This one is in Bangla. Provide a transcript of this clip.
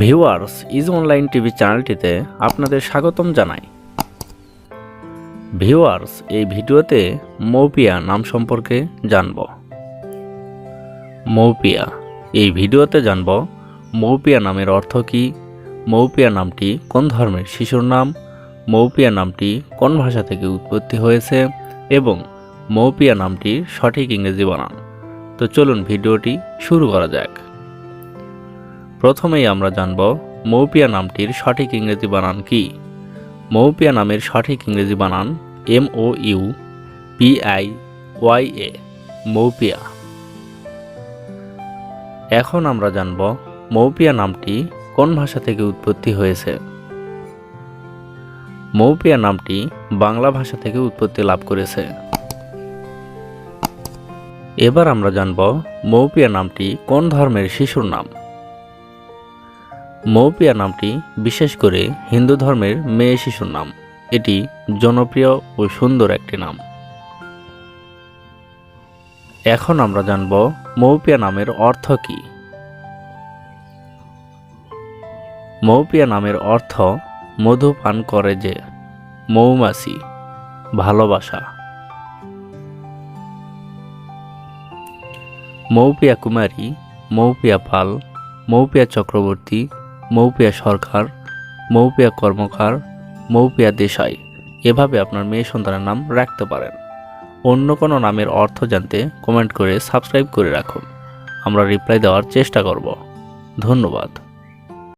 ভিউয়ার্স, ইজ অনলাইন টিভি চ্যানেলটিতে আপনাদের স্বাগতম জানাই। ভিউয়ার্স, এই ভিডিওতে মৌপিয়া নাম সম্পর্কে জানব। মৌপিয়া, এই ভিডিওতে জানব মৌপিয়া নামের অর্থ কী, মৌপিয়া নামটি কোন ধর্মের শিশুর নাম, মৌপিয়া নামটি কোন ভাষা থেকে উৎপত্তি হয়েছে, এবং মৌপিয়া নামটির সঠিক ইংরেজি বানান। তো চলুন ভিডিওটি শুরু করা যাক। প্রথমেই আমরা জানব মৌপিয়া নামটির সঠিক ইংরেজি বানান কি। মৌপিয়া নামের সঠিক ইংরেজি বানান M O U P I Y A, Moupiya. এখন আমরা জানব মৌপিয়া নামটি কোন ভাষা থেকে উৎপত্তি হয়েছে। মৌপিয়া নামটি বাংলা ভাষা থেকে উৎপত্তি লাভ করেছে। এবার আমরা জানব মৌপিয়া নামটি কোন ধর্মের শিশুর নাম। মৌপিয়া নামটি বিশেষ করে হিন্দু ধর্মের মেয়ে শিশুর নাম। এটি জনপ্রিয় ও সুন্দর একটি নাম। এখন আমরা জানব মৌপিয়া নামের অর্থ কী। মৌপিয়া নামের অর্থ মধু পান করে যে মৌমাছি, ভালোবাসা। মৌপিয়া কুমারী, মৌপিয়া পাল মৌপিয়া চক্রবর্তী, মৌপিয়া সরকার, মৌপিয়া কর্মকার, মৌপিয়া দেশাই। এভাবে আপনার মেয়ে সন্তানের নাম রাখতে পারেন। অন্য কোনো নামের অর্থ জানতে কমেন্ট করে সাবস্ক্রাইব করে রাখুন। আমরা রিপ্লাই দেওয়ার চেষ্টা করব। ধন্যবাদ।